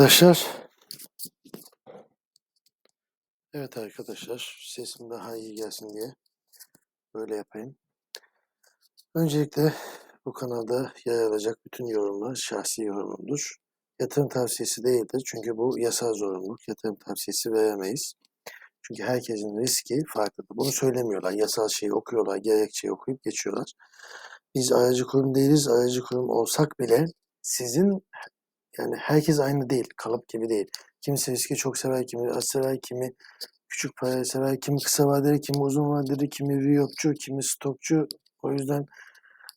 Arkadaşlar. Evet arkadaşlar, sesim daha iyi gelsin diye böyle yapayım. Öncelikle bu kanalda yer alacak bütün yorumlar şahsi yorumumdur. Yatırım tavsiyesi değildir çünkü bu yasal zorunluluk. Yatırım tavsiyesi veremeyiz. Çünkü herkesin riski farklıdır. Bunu söylemiyorlar. Yasal şeyi okuyorlar, gerekçeyi okuyup geçiyorlar. Biz aracı kurum değiliz. Aracı kurum olsak bile sizin yani herkes aynı değil. Kalıp gibi değil. Kimisi riski çok sever, kimi az sever, kimi küçük parayı sever, kimi kısa vadeli, kimi uzun vadeli, kimi riyopçu, kimi stokçu. O yüzden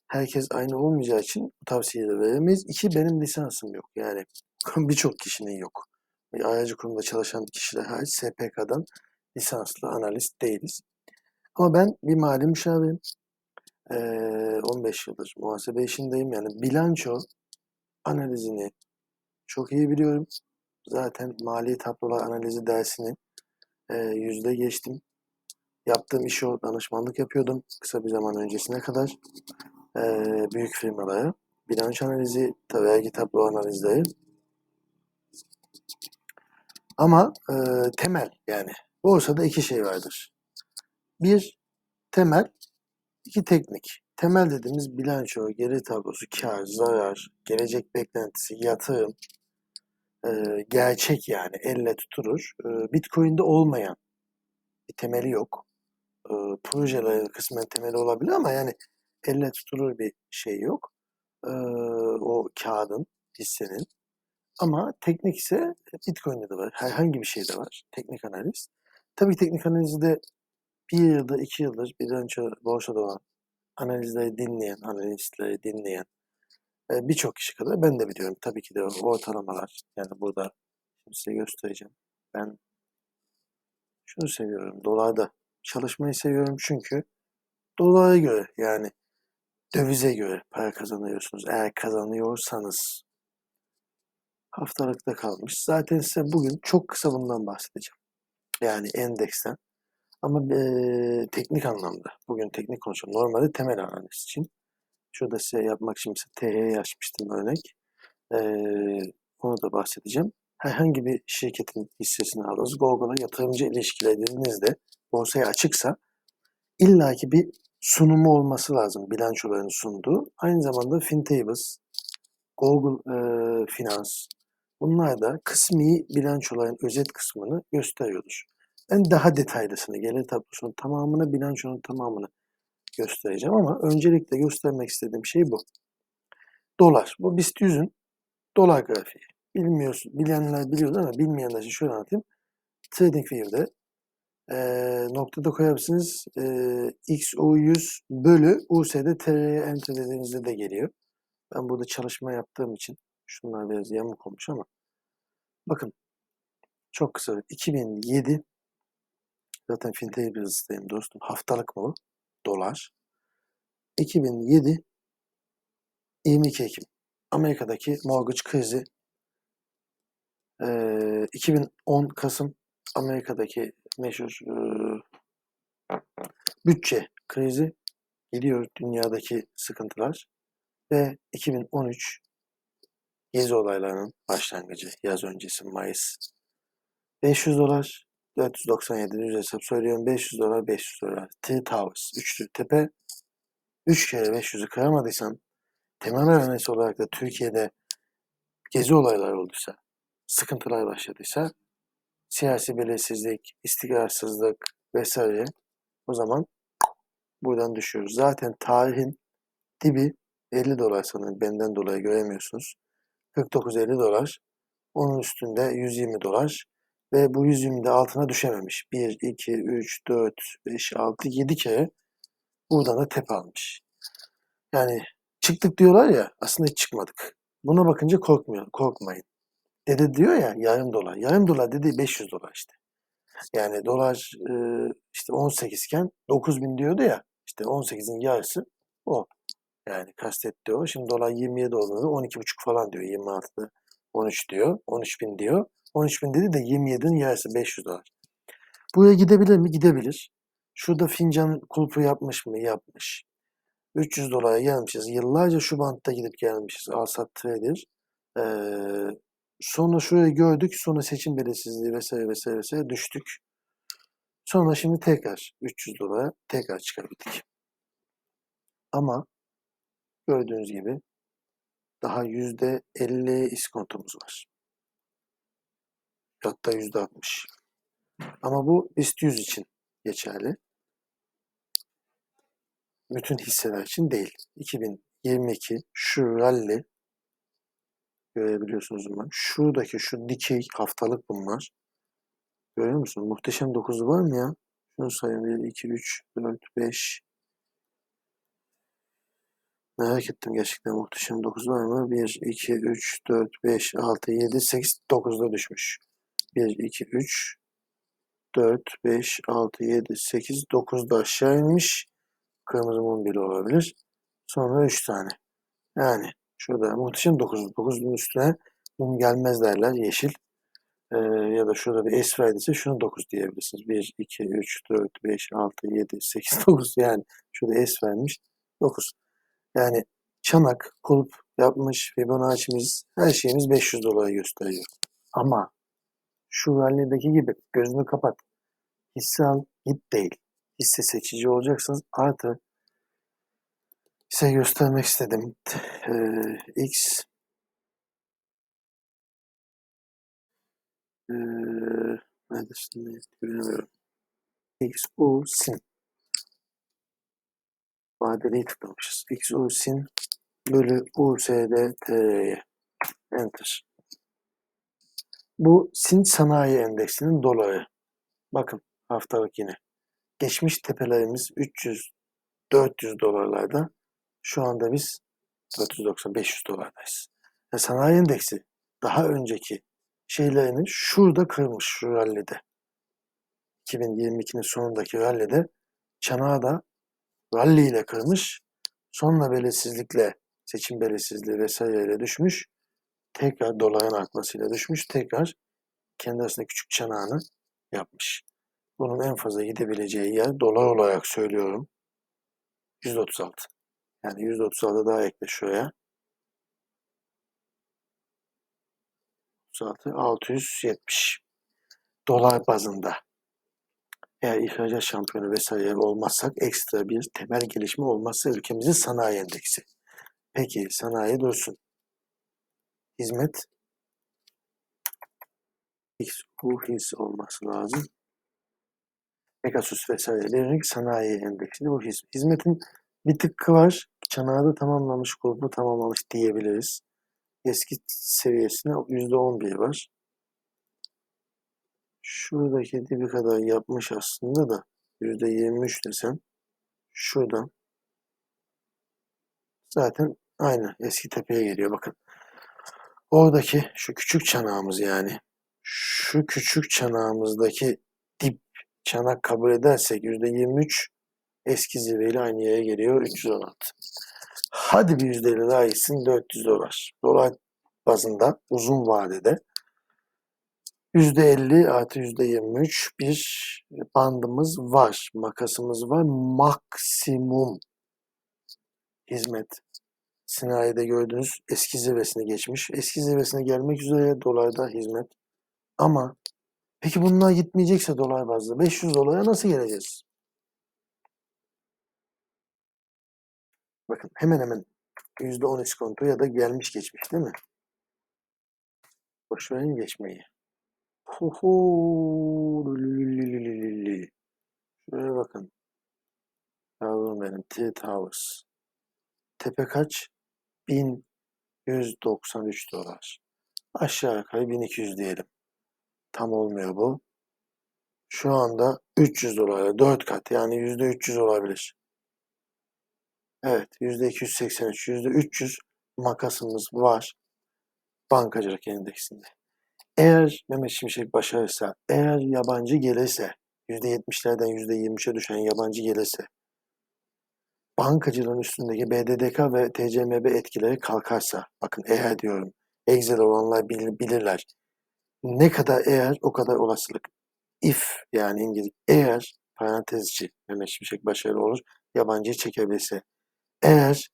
herkes aynı olmayacağı için bu tavsiyeleri veremeyiz. İki, benim lisansım yok. Yani birçok kişinin yok. Ve Aracı kurumda çalışan kişiler hariç SPK'dan lisanslı analist değiliz. Ama ben bir mali müşavirim. Ee, 15 yıldır muhasebe işindeyim. Yani bilanço analizini çok iyi biliyorum. Zaten mali tablolar analizi dersini e, yüzde geçtim. Yaptığım iş o danışmanlık yapıyordum kısa bir zaman öncesine kadar. E, büyük firmalara. Bilanço analizi, vergi tablo analizleri. Ama e, temel yani borsada iki şey vardır. Bir temel, iki teknik. Temel dediğimiz bilanço, geri tablosu, kar, zarar, gelecek beklentisi, yatırım, e, gerçek yani elle tutulur. E, Bitcoin'de olmayan bir temeli yok. E, projeler kısmen temeli olabilir ama yani elle tutulur bir şey yok. E, o kağıdın, hissenin. Ama teknik ise Bitcoin'de de var. Herhangi bir şeyde var. Teknik analiz. Tabii teknik analizde bir yılda, iki yıldır bilanço borsada olan analizleri dinleyen, analistleri dinleyen e, birçok kişi kadar ben de biliyorum. Tabii ki de ortalamalar. Yani burada şimdi size göstereceğim. Ben şunu seviyorum. Dolarda çalışmayı seviyorum çünkü dolara göre yani dövize göre para kazanıyorsunuz. Eğer kazanıyorsanız haftalıkta kalmış. Zaten size bugün çok kısa bundan bahsedeceğim. Yani endeksten. Ama eee, teknik anlamda. Bugün teknik konuşuyorum. Normalde temel analiz için. Şurada size yapmak için mesela TH'ye açmıştım örnek. Eee, onu da bahsedeceğim. Herhangi bir şirketin hissesini alırız. Google'a yatırımcı ilişkileri dediğinizde borsaya açıksa illaki bir sunumu olması lazım. Bilançolarını sunduğu. Aynı zamanda FinTables, Google eee Finans bunlar da kısmi bilançoların özet kısmını gösteriyordur. Ben daha detaylısını, gelir tablosunun tamamını, bilançonun tamamını göstereceğim ama öncelikle göstermek istediğim şey bu. Dolar. Bu BIST 100'ün dolar grafiği. Bilmiyorsun, bilenler biliyor ama bilmeyenler için şöyle anlatayım. TradingView'de eee noktada koyabilirsiniz. Eee XU100 bölü USD TR'ye enter dediğinizde de geliyor. Ben burada çalışma yaptığım için şunlar biraz yamuk olmuş ama bakın çok kısa 2007 zaten FinTables'dayım dostum. Haftalık mı bu? Dolar. 2007 22 Ekim. Amerika'daki mortgage krizi. Eee 2010 Kasım Amerika'daki meşhur eee, bütçe krizi. Geliyor dünyadaki sıkıntılar. Ve 2013 gezi olaylarının başlangıcı. Yaz öncesi Mayıs. 500 dolar 497 düz hesap söylüyorum. 500 dolar 500 dolar. T Towers. Üçlü tepe. 3 kere 500'ü kıramadıysan temel öğrenmesi olarak da Türkiye'de gezi olayları olduysa, sıkıntılar başladıysa, siyasi belirsizlik, istikrarsızlık vesaire o zaman buradan düşüyoruz. Zaten tarihin dibi 50 dolar sanırım benden dolayı göremiyorsunuz. 49-50 dolar. Onun üstünde 120 dolar ve bu 120 de altına düşememiş. 1, 2, 3, 4, 5, 6, 7 kere buradan da tep almış. Yani çıktık diyorlar ya aslında hiç çıkmadık. Buna bakınca korkmuyor, korkmayın. Dede diyor ya yarım dolar. Yarım dolar dediği 500 dolar işte. Yani dolar e, işte 18 iken 9000 diyordu ya işte 18'in yarısı o. Yani kastetti o. Şimdi dolar 27 olduğunda 12,5 falan diyor. 26'da 13 diyor. 13 bin diyor. 13 bin dedi de 27'nin yarısı 500 dolar. Buraya gidebilir mi? Gidebilir. Şurada fincan kulpu yapmış mı? Yapmış. 300 dolara gelmişiz. Yıllarca şu bantta gidip gelmişiz. Alsat trader. Ee, Sonra şurayı gördük. Sonra seçim belirsizliği vesaire vesaire vesaire düştük. Sonra şimdi tekrar 300 dolara tekrar çıkabildik. Ama gördüğünüz gibi daha %50 iskontomuz var. Hatta %60. Ama bu BIST 100 için geçerli. Bütün hisseler için değil. 2022 şu rally görebiliyorsunuz umarım. Şuradaki şu dikey haftalık bunlar. Görüyor musun? Muhteşem 9'u var mı ya? Şunu sayayım. 1, 2, 3, 4, 5. Merak ettim gerçekten muhteşem 9 var mı? 1, 2, 3, 4, 5, 6, 7, 8, 9'da düşmüş. 1, 2, 3, 4, 5, 6, 7, 8, 9'da aşağı inmiş. Kırmızı mum bile olabilir. Sonra 3 tane. Yani şurada muhteşem 9. 9'un üstüne mum gelmez derler yeşil. Ee, ya da şurada bir S verdiyse şunu 9 diyebilirsiniz. 1, 2, 3, 4, 5, 6, 7, 8, 9 yani şurada S vermiş 9. Yani çanak, kulp yapmış Fibonacci'miz her şeyimiz 500 dolara gösteriyor. Ama şu rally'deki gibi gözünü kapat. Hisse al, git değil. Hisse seçici olacaksınız. Artı size göstermek istedim. Ee, X ee, neredesin? Bilmiyorum. X, U, sin. Vadeliyi tıklamışız. X, U, sin bölü USD TR'ye. Enter. Bu Sin Sanayi Endeksinin doları. Bakın haftalık yine. Geçmiş tepelerimiz 300 400 dolarlarda. Şu anda biz 490-500 dolardayız. Yani sanayi endeksi daha önceki şeylerini şurada kırmış şu rallide. 2022'nin sonundaki rallide çanağı da rally ile kırmış. Sonra belirsizlikle seçim belirsizliği vesaireyle düşmüş. Tekrar doların artmasıyla düşmüş. Tekrar kendi arasında küçük çanağını yapmış. Bunun en fazla gidebileceği yer dolar olarak söylüyorum. %36. Yani %36 daha ekle şuraya. 36, 670 dolar bazında. Eğer ihracat şampiyonu vesaire olmazsak ekstra bir temel gelişme olmazsa ülkemizin sanayi endeksi. Peki sanayi dursun. Hizmet X, bu his olması lazım. Pegasus vesaire vererek sanayi endeksinde bu hizmet. Hizmetin bir tıkkı var. Çanağı da tamamlamış, grubu tamamlamış diyebiliriz. Eski seviyesine %11 var. Şuradaki dibi kadar yapmış aslında da %23 desem şuradan zaten aynı eski tepeye geliyor bakın. Oradaki şu küçük çanağımız yani şu küçük çanağımızdaki dip çanak kabul edersek %23 eski zirveyle aynı yere geliyor 316. Hadi bir %50 daha gitsin 400 dolar. Dolar bazında uzun vadede %50 artı %23 bir bandımız var. Makasımız var. Maksimum hizmet sinayede gördüğünüz eski zirvesini geçmiş. Eski zirvesine gelmek üzere dolarda hizmet. Ama peki bunlar gitmeyecekse dolar bazlı 500 dolara nasıl geleceğiz? Bakın hemen hemen %10 iskonto ya da gelmiş geçmiş değil mi? Boş verin geçmeyi. Şuraya bakın. Yavrum benim. T Towers. Tepe kaç? 1193 dolar. Aşağı yukarı 1200 diyelim. Tam olmuyor bu. Şu anda 300 dolara 4 kat yani %300 olabilir. Evet %283, %300 makasımız var bankacılık endeksinde. Eğer Mehmet Şimşek başarırsa, eğer yabancı gelirse, %70'lerden %23'e düşen yabancı gelirse, bankacılığın üstündeki BDDK ve TCMB etkileri kalkarsa, bakın eğer diyorum, Excel olanlar bilir, bilirler. Ne kadar eğer o kadar olasılık. If yani İngiliz, eğer parantez içi Mehmet Şimşek başarılı olur, yabancıyı çekebilirse. Eğer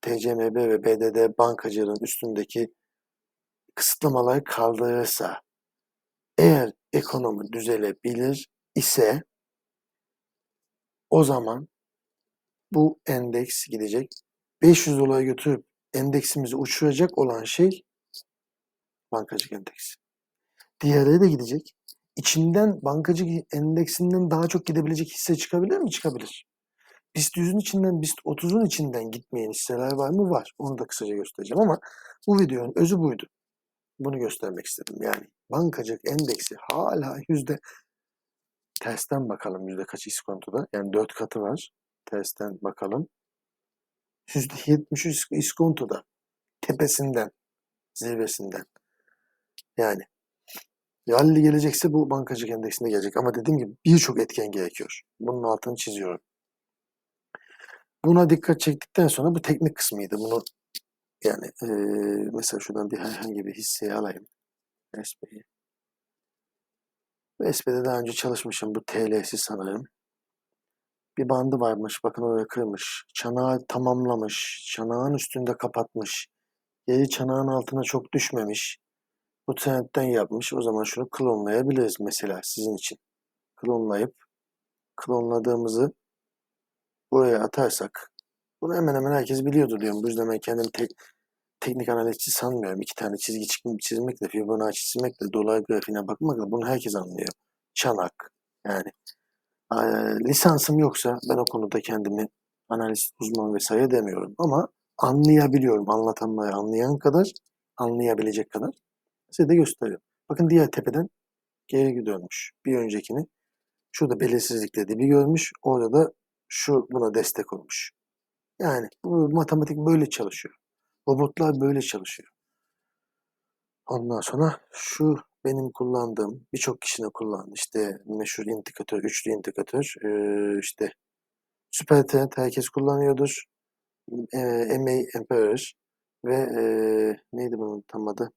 TCMB ve BDD bankacılığın üstündeki kısıtlamalar kaldırırsa, eğer ekonomi düzelebilir ise o zaman bu endeks gidecek. 500 dolara götürüp endeksimizi uçuracak olan şey bankacılık endeksi. Diğerleri de gidecek. İçinden bankacılık endeksinden daha çok gidebilecek hisse çıkabilir mi? Çıkabilir. BIST 100'ün içinden BIST 30'un içinden gitmeyen hisseler var mı? Var. Onu da kısaca göstereceğim ama bu videonun özü buydu. Bunu göstermek istedim. Yani bankacılık endeksi hala yüzde tersten bakalım yüzde kaç iskontoda. Yani 4 katı var. Tersten bakalım. Yüzde 73 iskontoda. Tepesinden. Zirvesinden. Yani rally gelecekse bu bankacılık endeksinde gelecek. Ama dediğim gibi birçok etken gerekiyor. Bunun altını çiziyorum. Buna dikkat çektikten sonra bu teknik kısmıydı. Bunu yani eee, mesela şuradan bir herhangi bir hisseyi alayım. SP'yi. SP'de daha önce çalışmışım. Bu TL'si sanırım. Bir bandı varmış. Bakın oraya kırmış. Çanağı tamamlamış. Çanağın üstünde kapatmış. Yeri çanağın altına çok düşmemiş. Bu trendten yapmış. O zaman şunu klonlayabiliriz mesela sizin için. Klonlayıp klonladığımızı buraya atarsak bunu hemen hemen herkes biliyordur diyorum. Bu yüzden ben kendim tek, teknik analizci sanmıyorum. İki tane çizgi çi- çizmekle, Fibonacci çizmekle, dolar grafiğine bakmakla bunu herkes anlıyor. Çanak yani. Lisansım yoksa ben o konuda kendimi analiz uzman vesaire demiyorum. Ama anlayabiliyorum. Anlatanları anlayan kadar, anlayabilecek kadar size de gösteriyorum. Bakın diğer tepeden geri dönmüş. Bir öncekini şurada belirsizlikle dibi görmüş. Orada da şu buna destek olmuş. Yani bu matematik böyle çalışıyor. Robotlar böyle çalışıyor. Ondan sonra şu benim kullandığım, birçok kişinin kullandığı işte meşhur indikatör, üçlü indikatör, eee, işte süper trend herkes kullanıyordur. Eee MA Emperor ve eee, neydi bunun tam adı?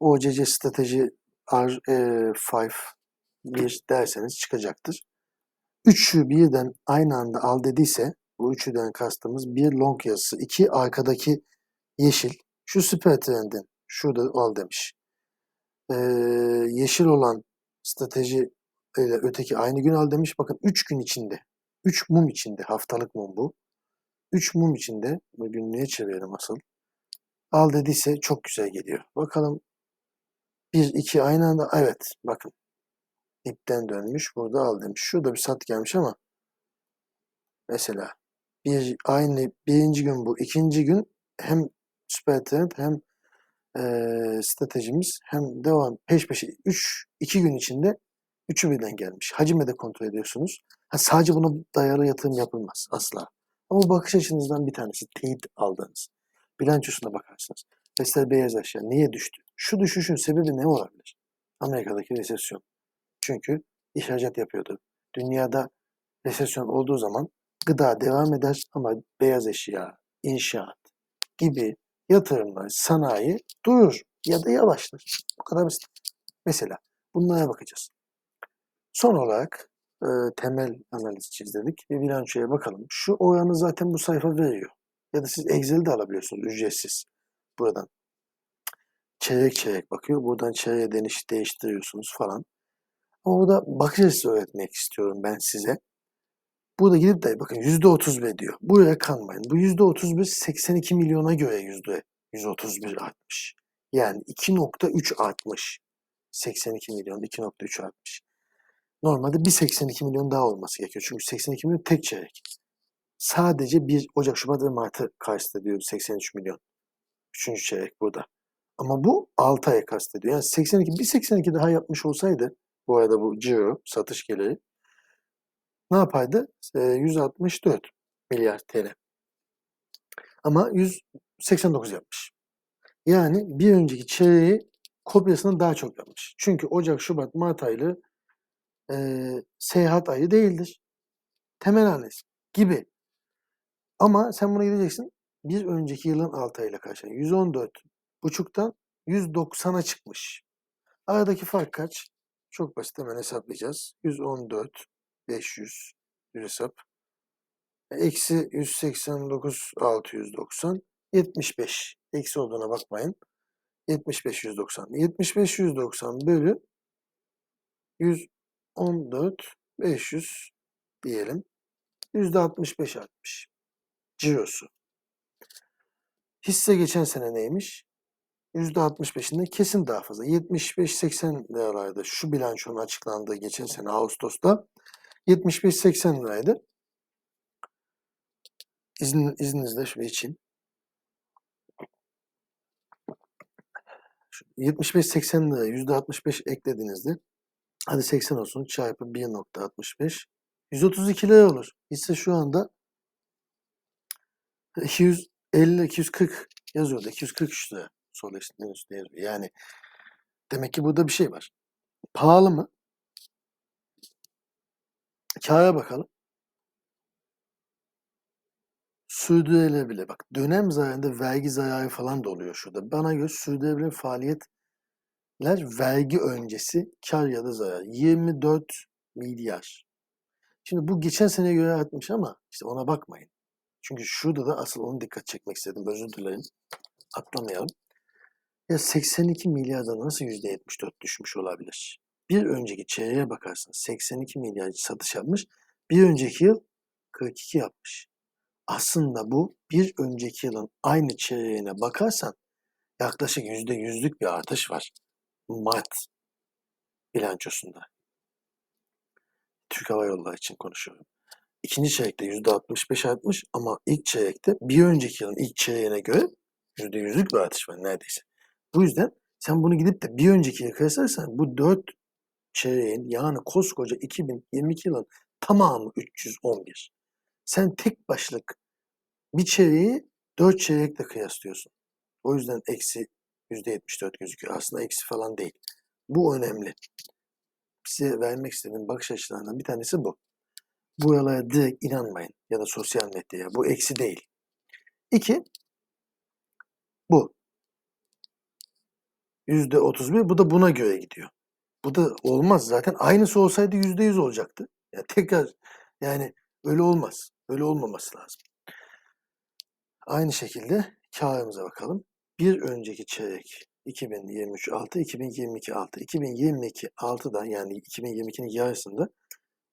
OCC strateji R5 bir derseniz çıkacaktır. Üçü birden aynı anda al dediyse bu üçüden kastımız bir long yazısı, iki arkadaki yeşil, şu süper trendin şurada al demiş. Ee, yeşil olan strateji ile öteki aynı gün al demiş. Bakın 3 gün içinde, 3 mum içinde, haftalık mum bu. 3 mum içinde, bu günlüğe çevirelim asıl. Al dediyse çok güzel geliyor. Bakalım 1, 2 aynı anda, evet bakın. İpten dönmüş, burada al demiş. Şurada bir sat gelmiş ama mesela bir aynı birinci gün bu, ikinci gün hem süper trend hem eee, stratejimiz hem devam peş peşe 3 2 gün içinde üçü birden gelmiş. Hacime de kontrol ediyorsunuz. Ha, sadece buna dayalı yatırım yapılmaz asla. Ama bakış açınızdan bir tanesi teyit aldığınız. Bilançosuna bakarsınız. Vestel beyaz eşya niye düştü? Şu düşüşün sebebi ne olabilir? Amerika'daki resesyon. Çünkü ihracat yapıyordu. Dünyada resesyon olduğu zaman gıda devam eder ama beyaz eşya, inşaat gibi yatırımlar, sanayi durur ya da yavaşlar. Bu kadar basit. Mesela bunlara bakacağız. Son olarak e, temel analiz çizdik. Bir bilançoya bakalım. Şu oranı zaten bu sayfa veriyor. Ya da siz Excel'de alabiliyorsunuz ücretsiz. Buradan. Çeyrek çeyrek bakıyor. Buradan çeyreğe deniş değiştiriyorsunuz falan. Ama burada bakış açısı öğretmek istiyorum ben size. Burada gidip de bakın %31 diyor. Buraya kanmayın. Bu %31 82 milyona göre yüzde 131 artmış. Yani 2.3 artmış. 82 milyon 2.3 artmış. Normalde bir 82 milyon daha olması gerekiyor. Çünkü 82 milyon tek çeyrek. Sadece 1 Ocak, Şubat ve Mart'ı kastediyor 83 milyon. Üçüncü çeyrek burada. Ama bu 6 aya kastediyor. Yani 82, bir 82 daha yapmış olsaydı bu arada bu ciro satış geliri ne yapardı? Ee, 164 milyar TL. Ama 189 yapmış. Yani bir önceki çeyreği kopyasını daha çok yapmış. Çünkü Ocak, Şubat, Mart aylığı eee, seyahat ayı değildir. Temel analiz gibi. Ama sen buna gideceksin. Bir önceki yılın 6 ayıyla karşılaşın. 114 buçuktan 190'a çıkmış. Aradaki fark kaç? Çok basit hemen hesaplayacağız. 114 500 bir hesap. Eksi 189 690 75. Eksi olduğuna bakmayın. 75 190. 75 190 bölü 114 500 diyelim. Yüzde 65 artmış. Cirosu. Hisse geçen sene neymiş? Yüzde 65'inde kesin daha fazla. 75-80 liraydı. Şu bilançonun açıklandığı geçen sene Ağustos'ta 75-80 liraydı. İzin, izninizle içeyim. Şu 75-80 lira yüzde 65 eklediğinizde hadi 80 olsun çarpı 1.65 132 lira olur. Hisse şu anda 250-240 yazıyordu. 243 lira sol eşitliğin üstünde yazıyor. Yani demek ki burada bir şey var. Pahalı mı? Kâra bakalım. Sürdürülebilir. Bak dönem zararında vergi zararı falan da oluyor şurada. Bana göre sürdürülebilir faaliyetler vergi öncesi kar ya da zarar. 24 milyar. Şimdi bu geçen seneye göre artmış ama işte ona bakmayın. Çünkü şurada da asıl onu dikkat çekmek istedim. Özür dilerim. Atlamayalım. Ya 82 milyardan nasıl %74 düşmüş olabilir? Bir önceki çeyreğe bakarsın 82 milyar satış yapmış. Bir önceki yıl 42 yapmış. Aslında bu bir önceki yılın aynı çeyreğine bakarsan yaklaşık %100'lük bir artış var. Mart bilançosunda. Türk Hava Yolları için konuşuyorum. İkinci çeyrekte %65 artmış ama ilk çeyrekte bir önceki yılın ilk çeyreğine göre %100'lük bir artış var neredeyse. Bu yüzden sen bunu gidip de bir önceki yıl kıyaslarsan bu 4 çeyreğin yani koskoca 2022 yılın tamamı 311. Sen tek başlık bir çeyreği 4 çeyrekle kıyaslıyorsun. O yüzden eksi %74 gözüküyor. Aslında eksi falan değil. Bu önemli. Size vermek istediğim bakış açılarından bir tanesi bu. Buralara direkt inanmayın ya da sosyal medyaya. Bu eksi değil. İki, bu. Yüzde 31 bu da buna göre gidiyor. Bu da olmaz zaten. Aynısı olsaydı yüzde yüz olacaktı. Ya tekrar yani öyle olmaz. Öyle olmaması lazım. Aynı şekilde karımıza bakalım. Bir önceki çeyrek 2023 6, 2022 6. 2022 6'da yani 2022'nin yarısında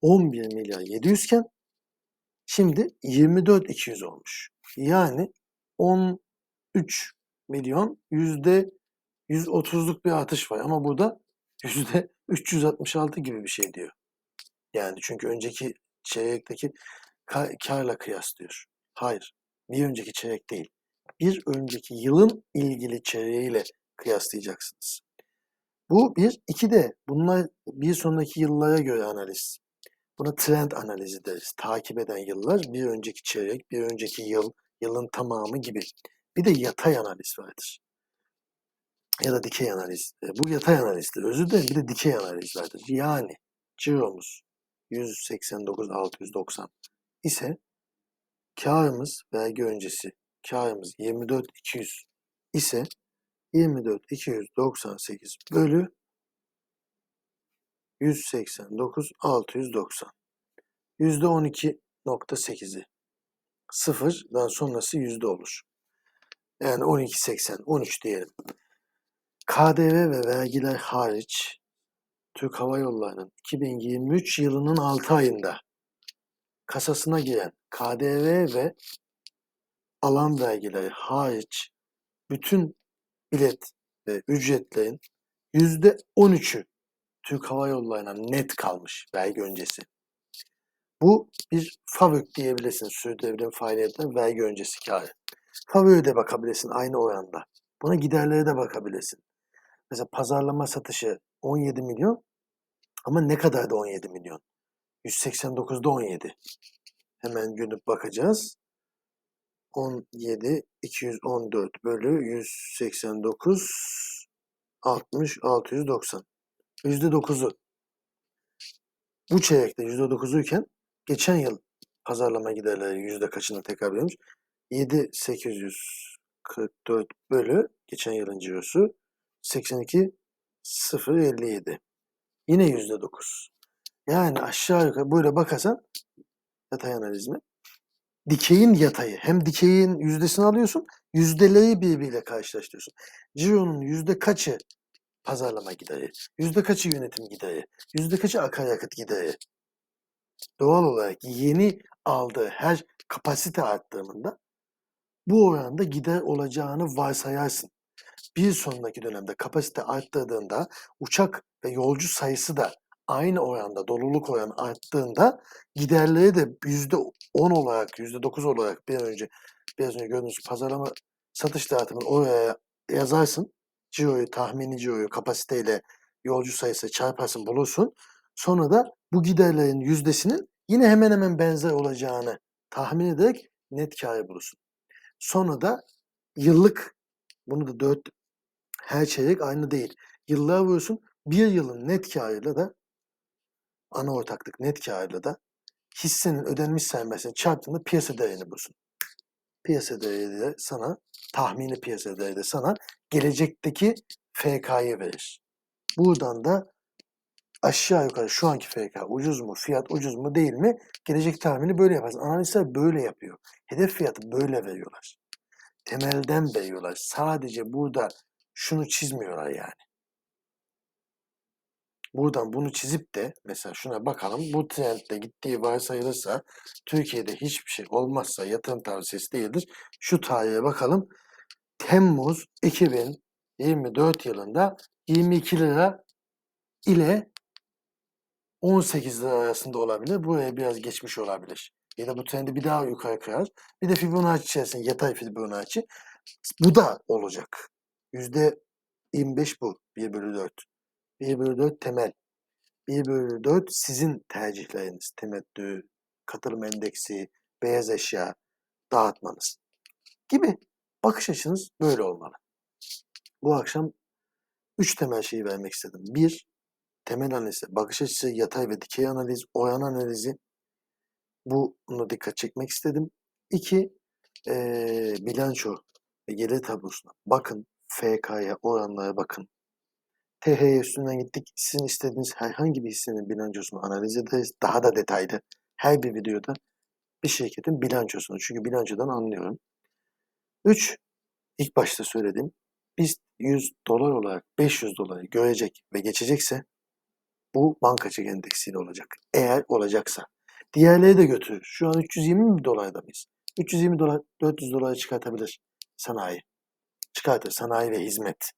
11 milyar 700 iken şimdi 24 200 olmuş. Yani 13 milyon yüzde 130'luk bir artış var ama burada yüzde 366 gibi bir şey diyor. Yani çünkü önceki çeyrekteki ka- karla kıyaslıyor. Hayır. Bir önceki çeyrek değil. Bir önceki yılın ilgili çeyreğiyle kıyaslayacaksınız. Bu bir. iki de bunlar bir sonraki yıllara göre analiz. Buna trend analizi deriz. Takip eden yıllar bir önceki çeyrek, bir önceki yıl, yılın tamamı gibi. Bir de yatay analiz vardır. Ya da dikey analiz. E, Bu yatay analizdir. Özür dilerim bir de dikey analiz vardır. Yani ciromuz 189 690 ise karımız vergi öncesi karımız 24 200 ise 24 298 bölü 189 690 yüzde 12.8'i sıfırdan sonrası yüzde olur. Yani 12.80 13 diyelim. KDV ve vergiler hariç Türk Hava Yolları'nın 2023 yılının 6 ayında kasasına giren KDV ve alan vergileri hariç bütün bilet ve ücretlerin yüzde 13'ü Türk Hava Yolları'na net kalmış vergi öncesi. Bu bir FAVÖK diyebilirsin sürdürülebilir faaliyetler vergi öncesi karı. FAVÖK'e de bakabilirsin aynı oranda. Buna giderlere de bakabilirsin. Mesela pazarlama satışı 17 milyon ama ne kadar da 17 milyon? 189'da 17. Hemen dönüp bakacağız. 17 214 bölü 189 60 690. %9'u. Bu çeyrekte %9'u iken geçen yıl pazarlama giderleri yüzde kaçına tekabül etmiş? 7 844 bölü geçen yılın cirosu 82 057. Yine yüzde 9. Yani aşağı yukarı böyle bakarsan yatay analizme dikeyin yatayı hem dikeyin yüzdesini alıyorsun yüzdeleri birbiriyle karşılaştırıyorsun. Ciro'nun yüzde kaçı pazarlama gideri, yüzde kaçı yönetim gideri, yüzde kaçı akaryakıt gideri. Doğal olarak yeni aldığı her kapasite arttığında bu oranda gider olacağını varsayarsın. Bir sonraki dönemde kapasite arttırdığında uçak ve yolcu sayısı da aynı oranda doluluk oranı arttığında giderleri de yüzde on olarak, yüzde dokuz olarak bir önce biraz önce gördüğünüz pazarlama satış dağıtımını oraya yazarsın. Ciro'yu, tahmini ciro'yu kapasiteyle yolcu sayısı çarparsın bulursun. Sonra da bu giderlerin yüzdesinin yine hemen hemen benzer olacağını tahmin ederek net kârı bulursun. Sonra da yıllık bunu da dört her çeyrek aynı değil. Yıllığa vuruyorsun. Bir yılın net kârıyla da ana ortaklık net kârıyla da hissenin ödenmiş sermayesini çarptığında piyasa değerini bulursun. Piyasa değeri de sana tahmini piyasa değeri de sana gelecekteki FK'yı verir. Buradan da aşağı yukarı şu anki FK ucuz mu, fiyat ucuz mu değil mi? Gelecek tahmini böyle yaparsın. Analistler böyle yapıyor. Hedef fiyatı böyle veriyorlar. Temelden veriyorlar. Sadece burada şunu çizmiyorlar yani. Buradan bunu çizip de mesela şuna bakalım. Bu trendde gittiği varsayılırsa Türkiye'de hiçbir şey olmazsa yatırım tavsiyesi değildir. Şu tarihe bakalım. Temmuz 2024 yılında 22 lira ile 18 lira arasında olabilir. Buraya biraz geçmiş olabilir. Ya da bu trendi bir daha yukarı kırar. Bir de Fibonacci içerisinde yatay Fibonacci. Bu da olacak. Yüzde 25 bu. 1 bölü 4. 1 bölü 4 temel. 1 bölü 4 sizin tercihleriniz. Temettü, katılım endeksi, beyaz eşya dağıtmanız gibi. Bakış açınız böyle olmalı. Bu akşam 3 temel şeyi vermek istedim. 1. Temel analizi, bakış açısı, yatay ve dikey analiz, oran analizi. Bunu dikkat çekmek istedim. 2. Ee, bilanço ve gelir tablosuna bakın. FK'ya, oranlara bakın. TH'ye üstünden gittik. Sizin istediğiniz herhangi bir hissenin bilançosunu analiz ederiz. Daha da detaylı. Her bir videoda bir şirketin bilançosunu. Çünkü bilançodan anlıyorum. 3. İlk başta söylediğim biz 100 dolar olarak 500 doları görecek ve geçecekse bu bankacılık endeksiyle olacak. Eğer olacaksa. Diğerleri de götürür. Şu an 320 mi dolarda mıyız? 320 dolar 400 dolara çıkartabilir sanayi. Çıkartır sanayi ve hizmet.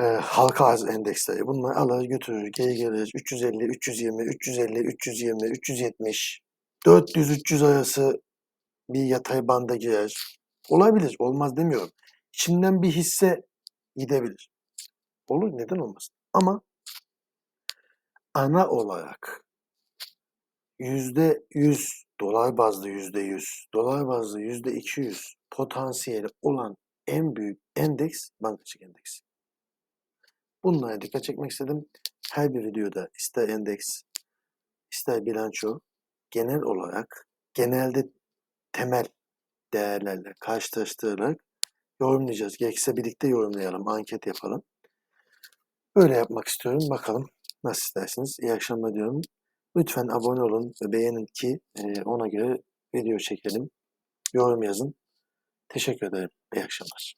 Ee, halka arz endeksleri. Bunları alır götürür. Geri gelir. 350, 320, 350, 320, 370, 400, 300 arası bir yatay banda girer. Olabilir. Olmaz demiyorum. İçinden bir hisse gidebilir. Olur. Neden olmasın? Ama ana olarak yüzde yüz dolar bazlı yüzde yüz, dolar bazlı yüzde iki yüz potansiyeli olan en büyük endeks bankacılık endeksi. Bunlara dikkat çekmek istedim. Her bir videoda ister endeks, ister bilanço genel olarak genelde temel değerlerle karşılaştırarak yorumlayacağız. Gerekirse birlikte yorumlayalım, anket yapalım. Böyle yapmak istiyorum. Bakalım nasıl istersiniz. İyi akşamlar diyorum. Lütfen abone olun ve beğenin ki e, ona göre video çekelim. Yorum yazın. Teşekkür ederim. İyi akşamlar.